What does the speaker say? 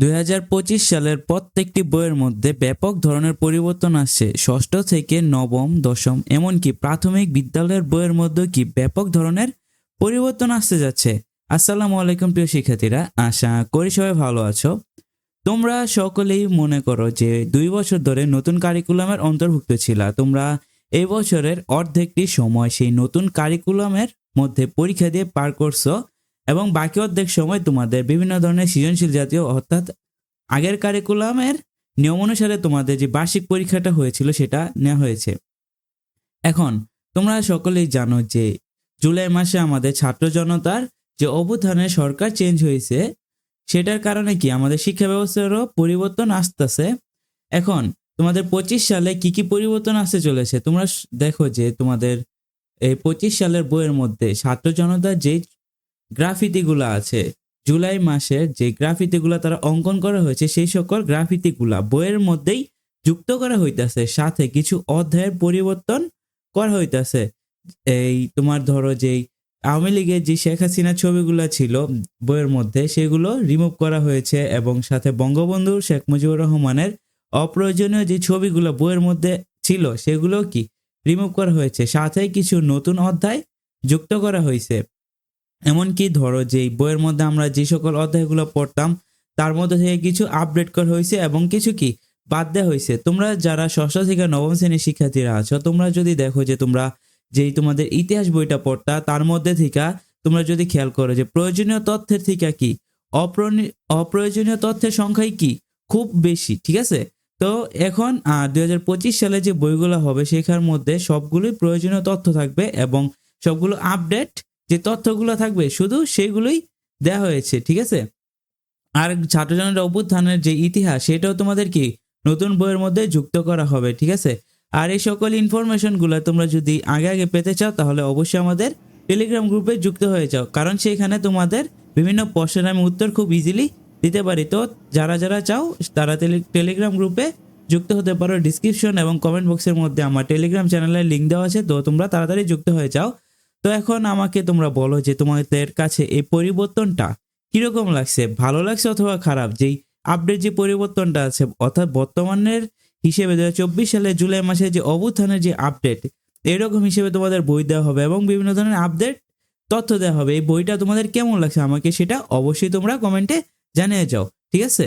দুই হাজার পঁচিশ সালের প্রত্যেকটি বইয়ের মধ্যে ব্যাপক ধরনের পরিবর্তন আসছে। ষষ্ঠ থেকে নবম, দশম, এমনকি প্রাথমিক বিদ্যালয়ের বইয়ের মধ্যে কি ব্যাপক ধরনের পরিবর্তন আসতে যাচ্ছে? আসসালামু আলাইকুম প্রিয় শিক্ষার্থীরা, আশা করি সবাই ভালো আছো। তোমরা সকলেই মনে করো যে দুই বছর ধরে নতুন কারিকুলামের অন্তর্ভুক্ত ছিলা। তোমরা এই বছরের অর্ধেকটি সময় সেই নতুন কারিকুলামের মধ্যে পরীক্ষা দিয়ে পার করছ। এবং বাকি অর্ধেক সময় তোমাদের বিভিন্ন ধরনের সৃজনশীল জাতীয়, অর্থাৎ আগের কারিকুলামের নিয়ম অনুসারে তোমাদের যে বার্ষিক পরীক্ষাটা হয়েছিল সেটা নেওয়া হয়েছে। এখন, তোমরা সকলেই জানো যে জুলাই মাসে আমাদের ছাত্র জনতার যে অভ্যুত্থানে সরকার চেঞ্জ হয়েছে, সেটার কারণে কি আমাদের শিক্ষা ব্যবস্থারও পরিবর্তন আসতেছে? এখন, তোমাদের পঁচিশ সালে কি কি পরিবর্তন আসতে চলেছে? তোমরা দেখো যে তোমাদের এই পঁচিশ সালের বইয়ের মধ্যে ছাত্র জনতার যে গ্রাফিতিগুলো আছে। জুলাই মাসে যে গ্রাফিতিগুলো তারা অঙ্কন করা হয়েছে, সেই সকল গ্রাফিতিগুলা বইয়ের মধ্যেই যুক্ত করা হইতাছে। সাথে কিছু অধ্যায়ের পরিবর্তন করা হইতাছে। এই তোমার ধরো যেই আওয়ামী লীগের যে শেখ হাসিনার ছবিগুলো ছিল বইয়ের মধ্যে, সেগুলো রিমুভ করা হয়েছে এবং সাথে বঙ্গবন্ধু শেখ মুজিবুর রহমানের অপ্রয়োজনীয় যে ছবিগুলো বইয়ের মধ্যে ছিল, সেগুলো কি? রিমুভ করা হয়েছে। সাথে কিছু নতুন অধ্যায় যুক্ত করা হয়েছে এমনকি ধরো যে বইয়ের মধ্যে আমরা যে সকল অধ্যায়গুলো পড়তাম, তার মধ্যে থেকে কিছু আপডেট করা হয়েছে এবং কিছু কি বাদ দেওয়া হয়েছে। তোমরা যারা ষষ্ঠ থেকে নবম শ্রেণির শিক্ষার্থীরা আছো, তোমরা যদি দেখো যে তোমরা যেই তোমাদের ইতিহাস বইটা পড়তা, তার মধ্যে থেকে তোমরা যদি খেয়াল করো যে প্রয়োজনীয় তথ্যের থেকে কি অপ্রয়োজনীয় তথ্যের সংখ্যাই কি খুব বেশি, ঠিক আছে? তো এখন দুই হাজার পঁচিশ সালে যে বইগুলো হবে, সেখার মধ্যে সবগুলোই প্রয়োজনীয় তথ্য থাকবে এবং সবগুলো আপডেট যে তথ্যগুলো থাকবে, শুধু সেগুলোই দেওয়া হয়েছে, ঠিক আছে? আর ছাত্রজনের অভ্যুত্থানের যে ইতিহাস, সেটাও তোমাদের কি নতুন বইয়ের মধ্যে যুক্ত করা হবে, ঠিক আছে? আর এই সকল ইনফরমেশনগুলো তোমরা যদি আগে আগে পেতে চাও, তাহলে অবশ্যই আমাদের টেলিগ্রাম গ্রুপে যুক্ত হয়ে যাও। কারণ সেখানে তোমাদের বিভিন্ন প্রশ্নের আমি উত্তর খুব ইজিলি দিতে পারি। তো যারা যারা চাও, তারা টেলিগ্রাম গ্রুপে যুক্ত হতে পারো। ডিসক্রিপশন এবং কমেন্ট বক্সের মধ্যে আমার টেলিগ্রাম চ্যানেলের লিঙ্ক দেওয়া আছে। তো তোমরা তাড়াতাড়ি যুক্ত হয়ে যাও। তো এখন আমাকে তোমরা বলো যে তোমাদের কাছে এই পরিবর্তনটা কীরকম লাগছে? ভালো লাগছে অথবা খারাপ? যেই আপডেট যে পরিবর্তনটা আছে, অর্থাৎ বর্তমানের হিসেবে দু চব্বিশ সালে জুলাই মাসে যে অভ্যুত্থানের যে আপডেট এরকম হিসেবে তোমাদের বই দেওয়া হবে এবং বিভিন্ন ধরনের আপডেট তথ্য দেওয়া হবে। এই বইটা তোমাদের কেমন লাগছে আমাকে সেটা অবশ্যই তোমরা কমেন্টে জানিয়ে যাও, ঠিক আছে?